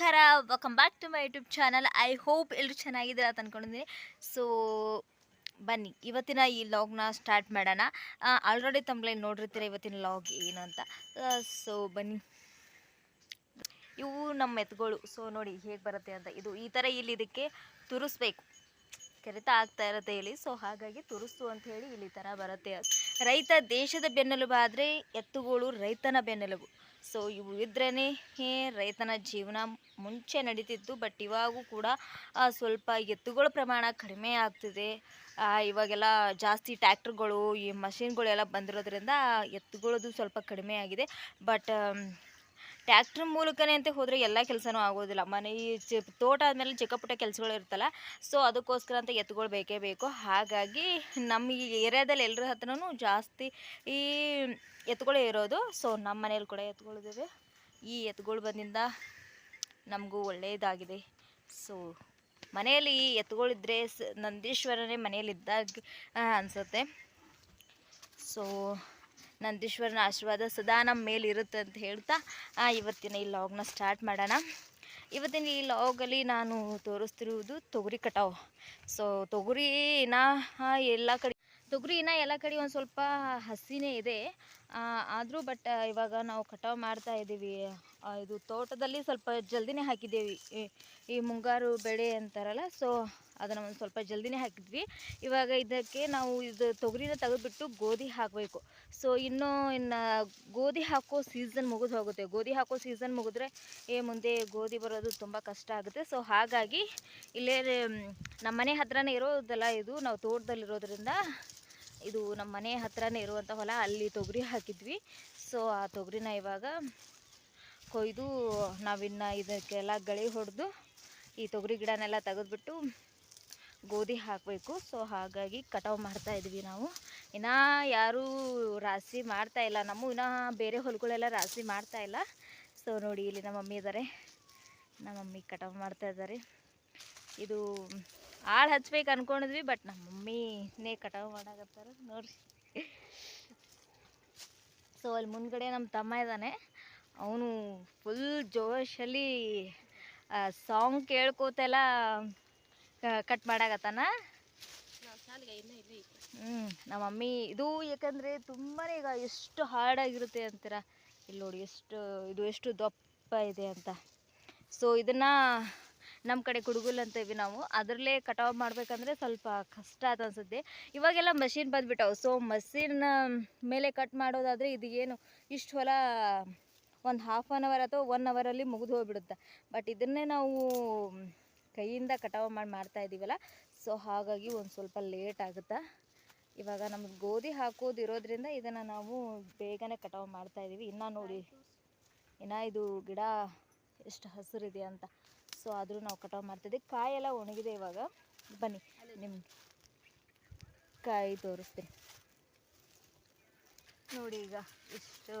ನಮಸ್ಕಾರ. Welcome back to my YouTube channel I hope ಎಲ್ಲರೂ ಚೆನ್ನಾಗಿದ್ದೀರಾ ಅಂತ ಅಂದ್ಕೊಂಡಿದ್ದೀನಿ ಸೊ ಬನ್ನಿ, ಇವತ್ತಿನ ಈ ಲಾಗ್ನ ಸ್ಟಾರ್ಟ್ ಮಾಡೋಣ. ಆಲ್ರೆಡಿ ತಮ್ಮಲ್ಲಿ ನೋಡಿರ್ತೀರ ಇವತ್ತಿನ ಲಾಗ್ ಏನು ಅಂತ? ಸೊ ಬನ್ನಿ. ಇವು ನಮ್ಮ ಎತ್ತುಗಳು ಸೊ ನೋಡಿ ಹೇಗೆ ಬರುತ್ತೆ ಅಂತ. ಇದು ಈ ಥರ ಇಲ್ಲಿ ಇದಕ್ಕೆ ತುರಿಸ್ಬೇಕು. ಕೆರೆತ ಆಗ್ತಾ ಇರುತ್ತೆ ಇಲ್ಲಿ ಸೊ ಹಾಗಾಗಿ ತುರುಸ್ತು ಅಂತ ಹೇಳಿ ಇಲ್ಲಿ ಥರ ಬರುತ್ತೆ. ರೈತ ದೇಶದ ಬೆನ್ನೆಲುಬು ಆದರೆ ಎತ್ತುಗಳು ರೈತನ ಬೆನ್ನೆಲುಬು. ಸೊ ಇವು ಇದ್ರೇ ರೈತನ ಜೀವನ ಮುಂಚೆ ನಡೀತಿತ್ತು ಬಟ್ ಇವಾಗೂ ಕೂಡ ಸ್ವಲ್ಪ ಎತ್ತುಗಳ ಪ್ರಮಾಣ ಕಡಿಮೆ ಆಗ್ತಿದೆ. ಇವಾಗೆಲ್ಲ ಜಾಸ್ತಿ ಟ್ಯಾಕ್ಟ್ರುಗಳು, ಈ ಮಷಿನ್ಗಳೆಲ್ಲ ಬಂದಿರೋದ್ರಿಂದ ಎತ್ತುಗಳದು ಸ್ವಲ್ಪ ಕಡಿಮೆ ಆಗಿದೆ. ಬಟ್ ಟ್ಯಾಕ್ಟ್ರ್ ಮೂಲಕನೇ ಅಂತ ಹೋದರೆ ಎಲ್ಲ ಕೆಲಸನೂ ಆಗೋದಿಲ್ಲ. ಮನೆ ಈ ತೋಟ ಆದಮೇಲೆ ಚಿಕ್ಕ ಪುಟ್ಟ ಕೆಲಸಗಳು ಇರ್ತಲ್ಲ ಸೊ ಅದಕ್ಕೋಸ್ಕರ ಅಂತ ಎತ್ತುಗಳು ಬೇಕೇ ಬೇಕು. ಹಾಗಾಗಿ ನಮ್ಮ ಈ ಏರಿಯಾದಲ್ಲಿ ಎಲ್ಲರ ಹತ್ರನೂ ಜಾಸ್ತಿ ಈ ಎತ್ತುಗಳೇ ಇರೋದು. ಸೊ ನಮ್ಮ ಮನೇಲಿ ಕೂಡ ಎತ್ತುಗಳಿದ್ದಾವೆ ಈ ಎತ್ತುಗಳು ಬಂದಿಂದ ನಮಗೂ ಒಳ್ಳೆಯದಾಗಿದೆ ಸೊ ಮನೆಯಲ್ಲಿ ಎತ್ತುಗಳಿದ್ರೆ ಸ, ನಂದೀಶ್ವರನೇ ಮನೆಯಲ್ಲಿದ್ದಾಗ ಅನಿಸುತ್ತೆ. ಸೊ ನಂದೀಶ್ವರನ ಆಶೀರ್ವಾದ ಸದಾ ನಮ್ಮ ಮೇಲಿರುತ್ತೆ ಅಂತ ಹೇಳ್ತಾ ಇವತ್ತಿನ ಈ ಲಾಗ್ನ ಸ್ಟಾರ್ಟ್ ಮಾಡೋಣ. ಇವತ್ತಿನ ಈ ಲಾಗಲ್ಲಿ ನಾನು ತೋರಿಸ್ತಿರುವುದು ತೊಗರಿ ಕಟಾವು. ಸೊ ತೊಗರಿನ ಎಲ್ಲ ಕಡೆ ತೊಗರಿನ ಎಲ್ಲ ಕಡೆ ಒಂದು ಸ್ವಲ್ಪ ಹಸಿನೇ ಇದೆ. ಆದರೂ ಬಟ್ ಇವಾಗ ನಾವು ಕಟಾವು ಮಾಡ್ತಾ ಇದ್ದೀವಿ. ಇದು ತೋಟದಲ್ಲಿ ಸ್ವಲ್ಪ ಜಲ್ದಿನೇ ಹಾಕಿದ್ದೀವಿ. ಈ- ಮುಂಗಾರು ಬೆಳೆ ಅಂತಾರಲ್ಲ ಸೊ ಅದನ್ನು ಒಂದು ಸ್ವಲ್ಪ ಜಲ್ದಿನೇ ಹಾಕಿದ್ವಿ. ಇವಾಗ ಇದಕ್ಕೆ ನಾವು ಇದು ತೊಗರಿನ ತೆಗೆದುಬಿಟ್ಟು ಗೋಧಿ ಹಾಕಬೇಕು. ಸೊ ಇನ್ನು ಇನ್ನು ಗೋಧಿ ಹಾಕೋ ಸೀಸನ್ ಮುಗಿದು ಹೋಗುತ್ತೆ. ಗೋಧಿ ಹಾಕೋ ಸೀಸನ್ ಮುಗಿದ್ರೆ ಏ, ಮುಂದೆ ಗೋಧಿ ಬರೋದು ತುಂಬ ಕಷ್ಟ ಆಗುತ್ತೆ. ಸೊ ಹಾಗಾಗಿ ಇಲ್ಲೇ ನಮ್ಮನೆ ನಮ್ಮ ಮನೆ ಹತ್ರನೇ ಇರೋದಲ್ಲ ಇದು, ನಾವು ತೋಟದಲ್ಲಿರೋದ್ರಿಂದ ಇದು ನಮ್ಮ ಮನೆ ಹತ್ರನೇ ಇರುವಂಥ ಹೊಲ, ಅಲ್ಲಿ ತೊಗರಿ ಹಾಕಿದ್ವಿ. ಸೊ ಆ ತೊಗರಿನ ಇವಾಗ ಕೊಯ್ದು ನಾವಿನ್ನು ಇದಕ್ಕೆಲ್ಲ ಗಳಿ ಹೊಡೆದು ಈ ತೊಗರಿ ಗಿಡನೆಲ್ಲ ತೆಗೆದ್ಬಿಟ್ಟು ಗೋಧಿ ಹಾಕಬೇಕು. ಸೊ ಹಾಗಾಗಿ ಕಟಾವು ಮಾಡ್ತಾ ಇದ್ವಿ ನಾವು. ಇನ್ನು ಯಾರೂ ರಾಶಿ ಮಾಡ್ತಾ ಇಲ್ಲ. ನಮ್ಮ ಇನ್ನು ಬೇರೆ ಹೊಲಗಳೆಲ್ಲ ರಾಶಿ ಮಾಡ್ತಾ ಇಲ್ಲ. ಸೊ ನೋಡಿ ಇಲ್ಲಿ ನಮ್ಮ ಮಮ್ಮಿ ಇದ್ದಾರೆ ನಮ್ಮ ಮಮ್ಮಿ ಕಟಾವು ಮಾಡ್ತಾ ಇದ್ದಾರೆ. ಇದು ಆಳು ಹಚ್ಬೇಕು ಅನ್ಕೊಂಡಿದ್ವಿ ಬಟ್ ನಮ್ಮ ಮಮ್ಮಿನೇ ಕಟಾವು ಮಾಡಾಕತ್ತಾರ ನೋಡ್ರಿ. ಸೊ ಅಲ್ಲಿ ಮುಂದ್ಗಡೆ ನಮ್ಮ ತಮ್ಮ ಇದ್ದಾನೆ ಅವನು ಫುಲ್ ಜೋಶಲ್ಲಿ ಸಾಂಗ್ ಕೇಳ್ಕೋತೆಲ್ಲ ಕಟ್ ಮಾಡಾಕತ್ತಾನ. ಹ್ಞೂ ನಮ್ಮ ಮಮ್ಮಿ ಇದು ಯಾಕಂದರೆ ತುಂಬಾ ಈಗ ಎಷ್ಟು ಹಾರ್ಡಾಗಿರುತ್ತೆ ಅಂತೀರ? ಇಲ್ಲಿ ನೋಡಿ, ಎಷ್ಟು, ಇದು ಎಷ್ಟು ದಪ್ಪ ಇದೆ ಅಂತ. ಸೊ ಇದನ್ನು ನಮ್ಮ ಕಡೆ ಕುಡುಗುಲ್ ಅಂತೀವಿ ನಾವು, ಅದರಲ್ಲೇ ಕಟಾವು ಮಾಡಬೇಕಂದ್ರೆ ಸ್ವಲ್ಪ ಕಷ್ಟ ಅಂತ ಅನ್ಸುತ್ತೆ. ಇವಾಗೆಲ್ಲ ಮಷಿನ್ ಬಂದುಬಿಟ್ಟವು. ಸೊ ಮಷಿನ್ ಮೇಲೆ ಕಟ್ ಮಾಡೋದಾದರೆ ಇದು ಏನು ಇಷ್ಟು ಹೊಲ ಒಂದು ಹಾಫ್ ಆನ್ ಅವರ್ ಅಥವಾ ಒನ್ ಅವರಲ್ಲಿ ಮುಗಿದು ಹೋಗ್ಬಿಡುತ್ತೆ. ಬಟ್ ಇದನ್ನೇ ನಾವು ಕೈಯಿಂದ ಕಟಾವು ಮಾಡಿ, ಮಾಡ್ತಾ ಇದ್ದೀವಲ್ಲ ಸೊ ಹಾಗಾಗಿ ಒಂದು ಸ್ವಲ್ಪ ಲೇಟ್ ಆಗುತ್ತೆ? ಇವಾಗ ನಮ್ಗೆ ಗೋಧಿ ಹಾಕೋದು ಇರೋದ್ರಿಂದ ಇದನ್ನು ನಾವು ಬೇಗನೆ ಕಟಾವು ಮಾಡ್ತಾ ಇದ್ದೀವಿ ಇನ್ನೂ ನೋಡಿ, ಇನ್ನೂ ಇದು ಗಿಡ ಎಷ್ಟು ಹಸಿರಿದೆ ಅಂತ. ಸೊ ಆದರೂ ನಾವು ಕಟಾವು ಮಾಡ್ತಿದ್ದೆ ಕಾಯೆಲ್ಲ ಒಣಗಿದೆ ಇವಾಗ. ಬನ್ನಿ ನಿಮ್ಗೆ ಕಾಯಿ ತೋರಿಸ್ತೀನಿ. ನೋಡಿ ಈಗ ಇಷ್ಟು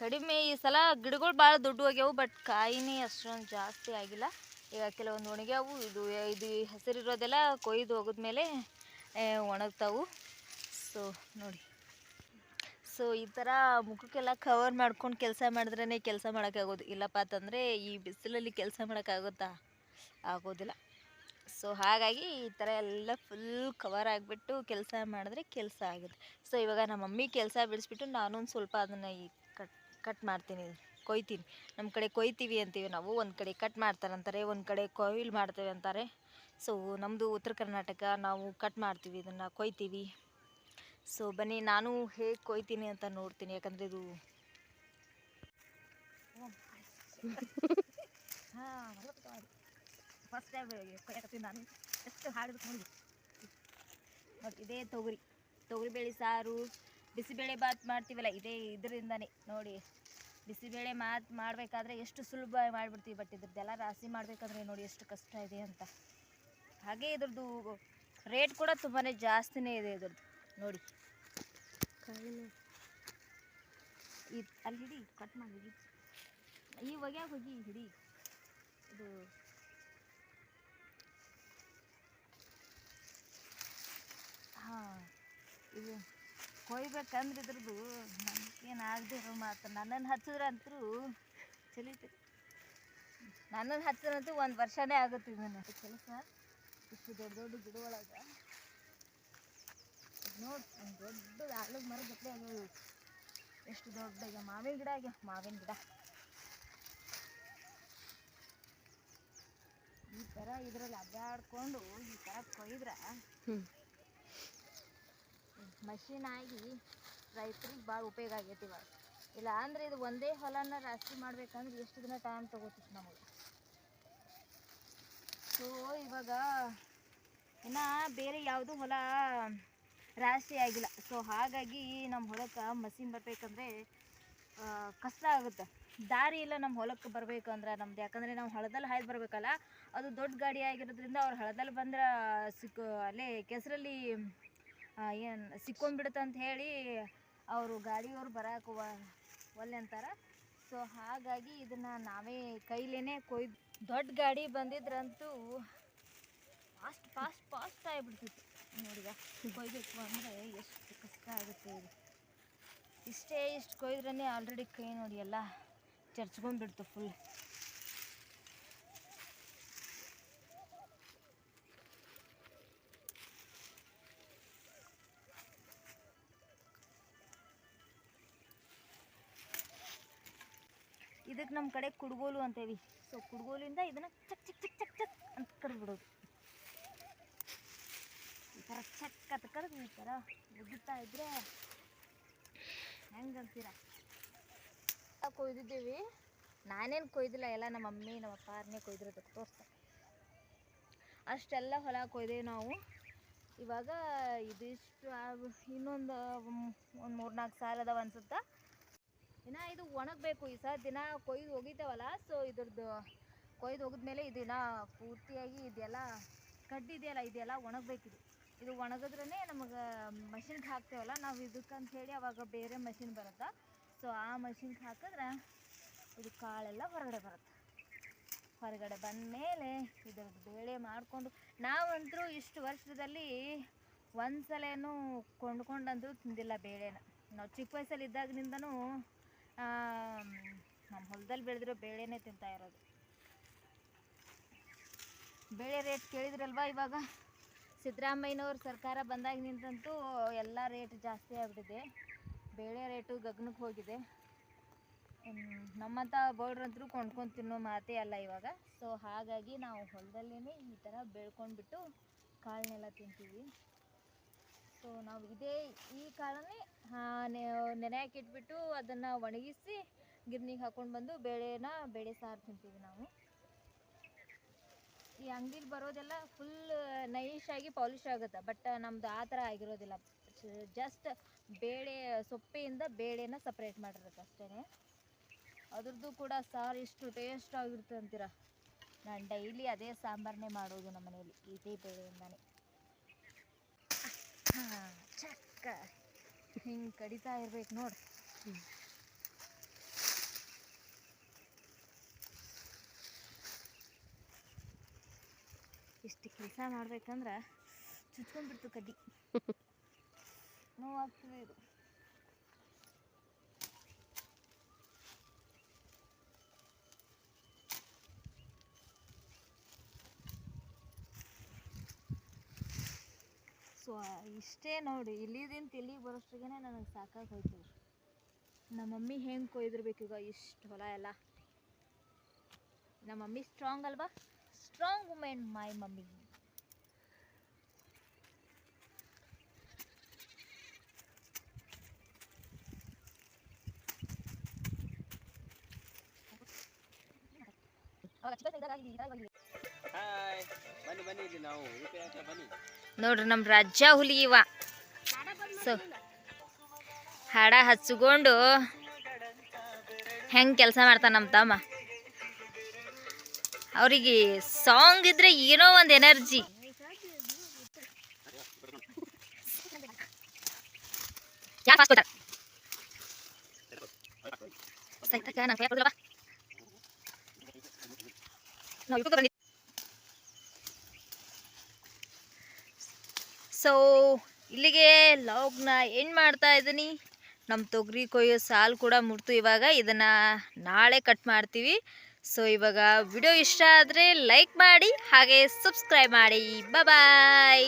ಕಡಿಮೆ ಈ ಸಲ ಗಿಡಗಳು ಭಾಳ ದೊಡ್ಡ ಹೋಗ್ಯಾವು ಬಟ್ ಕಾಯಿನೇ ಅಷ್ಟೊಂದು ಜಾಸ್ತಿ ಆಗಿಲ್ಲ. ಈಗ ಕೆಲವೊಂದು ಒಣಗ್ಯಾವು. ಇದು ಇದು ಹಸಿರಿರೋದೆಲ್ಲ ಕೊಯ್ದು ಹೋಗಿದ್ಮೇಲೆ ಒಣಗ್ತಾವು. ಸೊ ನೋಡಿ. ಸೊ, ಈ ಥರ ಮುಖಕ್ಕೆಲ್ಲ ಕವರ್ ಮಾಡ್ಕೊಂಡು ಕೆಲಸ ಮಾಡಿದ್ರೇ ಕೆಲಸ ಮಾಡೋಕ್ಕಾಗೋದು. ಇಲ್ಲಪ್ಪ ಅಂತಂದರೆ ಈ ಬಿಸಿಲಲ್ಲಿ ಕೆಲಸ ಮಾಡೋಕ್ಕಾಗುತ್ತಾ? ಆಗೋದಿಲ್ಲ. ಸೊ, ಹಾಗಾಗಿ ಈ ಥರ ಎಲ್ಲ ಫುಲ್ ಕವರ್ ಆಗಿಬಿಟ್ಟು ಕೆಲಸ ಮಾಡಿದ್ರೆ ಕೆಲಸ ಆಗುತ್ತೆ. ಸೊ, ಇವಾಗ ನಮ್ಮ ಮಮ್ಮಿ ಕೆಲಸ ಬಿಡಿಸ್ಬಿಟ್ಟು ನಾನು ಒಂದು ಸ್ವಲ್ಪ ಅದನ್ನು ಈ ಕಟ್ ಕಟ್ ಮಾಡ್ತೀನಿ. ಕೊಯ್ತೀನಿ. ನಮ್ಮ ಕಡೆ ಕೊಯ್ತೀವಿ ಅಂತೀವಿ ನಾವು. ಒಂದು ಕಡೆ ಕಟ್ ಮಾಡ್ತಾರೆ ಅಂತಾರೆ, ಒಂದು ಕಡೆ ಕೊಯ್ಲು ಮಾಡ್ತೇವೆ ಅಂತಾರೆ. ಸೊ ನಮ್ಮದು ಉತ್ತರ ಕರ್ನಾಟಕ, ನಾವು ಕಟ್ ಮಾಡ್ತೀವಿ. ಇದನ್ನು ಕೊಯ್ತೀವಿ. ಸೊ ಬನ್ನಿ, ನಾನು ಹೇಗೆ ಕೊಯ್ತೀನಿ ಅಂತ ನೋಡ್ತೀನಿ, ಯಾಕಂದರೆ ಇದು ಫಸ್ಟ್ ಎಷ್ಟು ಇದೇ ತೊಗರಿ. ತೊಗರಿ ಬೇಳೆ ಸಾರು, ಬಿಸಿಬೇಳೆ ಬಾತ್ ಮಾಡ್ತೀವಲ್ಲ, ಇದೇ ಇದರಿಂದನೇ. ನೋಡಿ, ಬಿಸಿಬೇಳೆ ಮಾತ್ ಮಾಡಬೇಕಾದ್ರೆ ಎಷ್ಟು ಸುಲಭ ಮಾಡಿಬಿಡ್ತೀವಿ ಬಟ್ ಇದ್ರದ್ದೆಲ್ಲ ರಾಶಿ ಮಾಡಬೇಕಾದ್ರೆ ನೋಡಿ ಎಷ್ಟು ಕಷ್ಟ ಇದೆ ಅಂತ. ಹಾಗೆ ಇದ್ರದ್ದು ರೇಟ್ ಕೂಡ ತುಂಬಾ ಜಾಸ್ತಿನೇ ಇದೆ ಇದ್ರದ್ದು. ನೋಡಿ. ಈ ಅಲ್ಲಿ ಹಿಡಿ ಕಟ್ ಮಾಡಿ ಈ ಒಗ್ಯಾಗ ಹೋಗಿ ಹಿಡಿ. ಇದು ಹಾಂ, ಇದು ಕೊಯ್ಬೇಕಂದ್ರೆ ಇದ್ರದ್ದು ನನಗೇನು ಆಗದೆ ಇರೋ ಮಾತು. ನನ್ನನ್ನು ಹಚ್ಚಿದ್ರೆ ಅಂತೂ ಚಲೀತೈತಿ. ನನ್ನನ್ನು ಹಚ್ಚಿದ್ರಂತೂ ಒಂದು ವರ್ಷನೇ ಆಗುತ್ತೆ ಇದನ್ನು. ಕೆಲಸ, ಇಷ್ಟು ದೊಡ್ಡ ದೊಡ್ಡ ಗಿಡಗಳಾಗ. ನೋಡಿ ದೊಡ್ಡ ಆಲದ ಮರ ಆಗ್ಯಾವ ಎಷ್ಟು ದೊಡ್ಡ ಮಾವಿನ ಗಿಡ ಆಗ್ಯಾವ ಮಾವಿನ ಗಿಡ. ಈ ಥರ ಇದರಲ್ಲಿ ಅಡ್ಡಾಡ್ಕೊಂಡು ಈ ಥರ ಕೊಯ್ದ್ರೆ ಮಷೀನ್ ಆಗಿ ರೈತರಿಗೆ ಭಾಳ ಉಪಯೋಗ ಆಗೈತಿ ಇವಾಗ. ಇಲ್ಲ ಅಂದ್ರೆ ಇದು ಒಂದೇ ಹೊಲನ ರಾಶಿ ಮಾಡ್ಬೇಕಂದ್ರೆ ಎಷ್ಟು ದಿನ ಟೈಮ್ ತಗೋತಿತ್ತು ನಮಗೆ. ಸೊ ಇವಾಗ ಇನ್ನ ಬೇರೆ ಯಾವುದು ಹೊಲ ರಾಶಿ ಆಗಿಲ್ಲ. ಸೊ ಹಾಗಾಗಿ ನಮ್ಮ ಹೊಲಕ್ಕೆ ಮಸೀನ್ ಬರಬೇಕಂದ್ರೆ ಕಷ್ಟ ಆಗುತ್ತೆ. ದಾರಿ ಇಲ್ಲ ನಮ್ಮ ಹೊಲಕ್ಕೆ ಅಂದ್ರೆ ನಮ್ದು. ಯಾಕಂದರೆ ನಾವು ಹಳದಲ್ಲಿ ಹಾಯ್ದು ಬರಬೇಕಲ್ಲ, ಅದು ದೊಡ್ಡ ಗಾಡಿ ಆಗಿರೋದ್ರಿಂದ ಅವ್ರು ಹಳದಲ್ಲಿ ಬಂದ್ರೆ ಸಿಕ್ಕು ಅಲ್ಲೇ ಕೆಸರಲ್ಲಿ ಏನು ಅಂತ ಹೇಳಿ ಅವರು ಗಾಡಿಯವ್ರು ಬರಕ್ಕೆ ಒಲ್ಲೆ ಅಂತಾರೆ. ಸೊ ಹಾಗಾಗಿ ಇದನ್ನು ನಾವೇ ಕೈಲೇನೆ ಕೊಯ್ದು, ದೊಡ್ಡ ಗಾಡಿ ಬಂದಿದ್ರಂತೂ ಫಾಸ್ಟ್ ಫಾಸ್ಟ್ ಫಾಸ್ಟ್ ಆಗಿಬಿಡ್ತಿತ್ತು. ನೋಡಿಗ ಕೊಯ್ಬೇಕು ಅಂದರೆ ಎಷ್ಟು ಕಷ್ಟ ಆಗುತ್ತೆ ಇದು. ಇಷ್ಟೇ ಇಷ್ಟು ಕೊಯ್ದ್ರೇ ಆಲ್ರೆಡಿ ಕೈ ನೋಡಿ ಎಲ್ಲ ಚರ್ಚ್ಕೊಂಡ್ಬಿಡ್ತು ಫುಲ್ ಇದಕ್ಕೆ ನಮ್ಮ ಕಡೆ ಕುಡ್ಗೋಲು ಅಂತೇವಿ. ಸೊ ಕುಡ್ಗೋಲಿಂದ ಇದನ್ನು ಚಕ್ ಚಕ್ ಚಕ್ ಚಕ್ ಚಕ್ ಅಂತ ಕರ್ಬಿಡೋದು ಥರ ಚಕ್ಕತ್ ಕಡ್ದು ಈ ಥರ ಉಗುತ್ತಾ ಇದ್ರೆ ಹೆಂಗಂತೀರ ಕೊಯ್ದಿದ್ದೀವಿ. ನಾನೇನು ಕೊಯ್ದಿಲ್ಲ, ಎಲ್ಲ ನಮ್ಮ ಮಮ್ಮಿ, ನಮ್ಮ ಅಪ್ಪಾರನ್ನೇ ಕೊಯ್ದಿರೋದಕ್ಕೆ ತೋರಿಸ್ತಾರೆ ಅಷ್ಟೆಲ್ಲ ಹೊಲ ಕೊಯ್ದೇವಿ ನಾವು. ಇವಾಗ ಇದಿಷ್ಟು ಇನ್ನೊಂದು ಒಂದು ಮೂರ್ನಾಲ್ಕು ಸಾಲ ಅದಾವ ಅನ್ಸುತ್ತಾ? ಇನ್ನು ಇದು ಒಣಗಬೇಕು, ಈ ಸಾರಿ ದಿನ ಕೊಯ್ದು ಹೋಗಿದ್ದೇವಲ್ಲ ಸೊ ಇದ್ರದ್ದು ಕೊಯ್ದು ಹೋಗಿದ್ಮೇಲೆ ಇದನ್ನ ಪೂರ್ತಿಯಾಗಿ ಇದೆಲ್ಲ ಕಡ್ಡಿದೆಯಲ್ಲ, ಇದೆಲ್ಲ ಒಣಗಬೇಕಿದು. ಇದು ಒಣಗಿದ್ರೇ ನಮಗೆ ಮಷಿನ್ಗೆ ಹಾಕ್ತೇವಲ್ಲ, ನಾವು ಇದಕ್ಕಂತ ಹೇಳಿ ಅವಾಗ ಬೇರೆ ಮಷಿನ್ ಬರುತ್ತೆ. ಸೊ ಆ ಮಷಿನ್ಗೆ ಹಾಕಿದ್ರೆ ಇದು ಕಾಳೆಲ್ಲ ಹೊರಗಡೆ ಬರುತ್ತೆ. ಹೊರಗಡೆ ಬಂದ ಮೇಲೆ ಇದ್ರದ್ದು ಬೇಳೆ ಮಾಡಿಕೊಂಡು ನಾವಂತೂ ಇಷ್ಟು ವರ್ಷದಲ್ಲಿ ಒಂದು ಕೊಂಡ್ಕೊಂಡಂತೂ ತಿಂದಿಲ್ಲ ಬೇಳೆನ. ನಾವು ಚಿಕ್ಕ ವಯಸ್ಸಲ್ಲಿ ಇದ್ದಾಗಿನಿಂದನೂ ನಮ್ಮ ಹೊಲದಲ್ಲಿ ಬೆಳೆದಿರೋ ಬೇಳೆನೇ ತಿಂತಾ ಇರೋದು. ಬೇಳೆ ರೇಟ್ ಕೇಳಿದ್ರಲ್ವಾ ಇವಾಗ? ಸಿದ್ದರಾಮಯ್ಯನವ್ರ ಸರ್ಕಾರ ಬಂದಾಗಿನಿಂದಂತೂ ಎಲ್ಲ ರೇಟ್ ಜಾಸ್ತಿ ಆಗ್ಬಿಟ್ಟಿದೆ. ಬೇಳೆ ರೇಟು ಗಗನಕ್ಕೆ ಹೋಗಿದೆ. ನಮ್ಮಂಥ ಬೌಡ್ರಂತರೂ ಕೊಂಡ್ಕೊಂಡು ತಿನ್ನೋ ಮಾತೇ ಅಲ್ಲ ಇವಾಗ. ಸೊ ಹಾಗಾಗಿ ನಾವು ಹೊಲದಲ್ಲೇ ಈ ಥರ ಬೆಳ್ಕೊಂಡ್ಬಿಟ್ಟು ಕಾಳನ್ನೆಲ್ಲ ತಿಂತೀವಿ. ಸೊ ನಾವು ಇದೇ ಈ ಕಾಳನ್ನೇ ನೆನೆ ಇಟ್ಬಿಟ್ಟು ಅದನ್ನು ಒಣಗಿಸಿ ಗಿರ್ನಿಗೆ ಹಾಕ್ಕೊಂಡು ಬಂದು ಬೇಳೆನ, ಬೇಳೆ ಸಾರು ತಿಂತೀವಿ ನಾವು. ಈ ಅಂಗಡಿಲಿ ಬರೋದೆಲ್ಲ ಫುಲ್ ನೈಶ್ ಆಗಿ ಪಾಲಿಶ್ ಆಗುತ್ತೆ. ಬಟ್ ನಮ್ದು ಆ ಥರ ಆಗಿರೋದಿಲ್ಲ. ಜಸ್ಟ್ ಬೇಳೆ, ಸೊಪ್ಪೆಯಿಂದ ಬೇಳೆನ ಸಪ್ರೇಟ್ ಮಾಡಿರುತ್ತೆ ಅಷ್ಟೇ ಅದ್ರದ್ದು ಕೂಡ ಸಾರು ಎಷ್ಟು ಟೇಸ್ಟ್ ಆಗಿರುತ್ತೆ ಅಂತೀರ? ನಾನು ಡೈಲಿ ಅದೇ ಸಾಂಬಾರನ್ನೇ ಮಾಡೋದು ನಮ್ಮ ಮನೇಲಿ, ಇದೇ ಬೇಳೆಯಿಂದಾನೆ. ಚಕ್ಕ ಹಿಂಗೆ ಕಡಿತಾ ಇರ್ಬೇಕು ನೋಡಿ. ಇಷ್ಟು ಕೆಲಸ ಮಾಡ್ಬೇಕಂದ್ರೆ ಚುಚ್ಕೊಂಡ್ಬಿಡ್ತು ಕಡ್ಡಿ. ನೋವಾಗ್ತದೆ ಇದು. ಸೊ ಇಷ್ಟೇ ನೋಡಿ ಇಲ್ಲಿದಿಂದ ಇಲ್ಲಿಗೆ ಬರೋಷ್ಟಿಗೆ ನನಗೆ ಸಾಕಾಗಿ ಹೋಯ್ತು. ನಮ್ಮ ಮಮ್ಮಿ ಹೆಂಗೆ ಕೊಯ್ದಿರ್ಬೇಕು ಈಗ ಇಷ್ಟು ಹೊಲ ಎಲ್ಲ. ನಮ್ಮ ಮಮ್ಮಿ ಸ್ಟ್ರಾಂಗ್ ಅಲ್ವಾ? Strong woman my mummy hi ಬನ್ನಿ ಬನ್ನಿ ಇಲ್ಲಿ ನಾವು ಊಟ ಹತ್ರ ಬನ್ನಿ. ನೋಡ್ರಿ ನಮ್ ರಾಜ್ಯ ಹುಲಿ ಇವ ಸೊ ಹಾಡ ಹಚ್ಚಿಕೊಂಡು ಹೆಂಗ್ ಕೆಲಸ ಮಾಡ್ತಾನ ನಮ್ಮ ತಮ್ಮ. ಅವರಿಗೆ ಸಾಂಗ್ ಇದ್ರೆ ಏನೋ ಒಂದು ಎನರ್ಜಿ ಸೊ ಇಲ್ಲಿಗೆ ಲಾಗ್ನ ಏನು ಮಾಡ್ತಾ ಇದ್ದೀನಿ. ನಮ್ಮ ತೊಗರಿ ಕೊಯ್ಯೋ ಸಾಲು ಕೂಡ ಮುಡ್ತು ಇವಾಗ. ಇದನ್ನು ನಾಳೆ ಕಟ್ ಮಾಡ್ತೀವಿ. ಸೊ ಇವಾಗ ವಿಡಿಯೋ ಇಷ್ಟ ಆದರೆ ಲೈಕ್ ಮಾಡಿ ಹಾಗೆ ಸಬ್ಸ್ಕ್ರೈಬ್ ಮಾಡಿ. ಬಾಯ್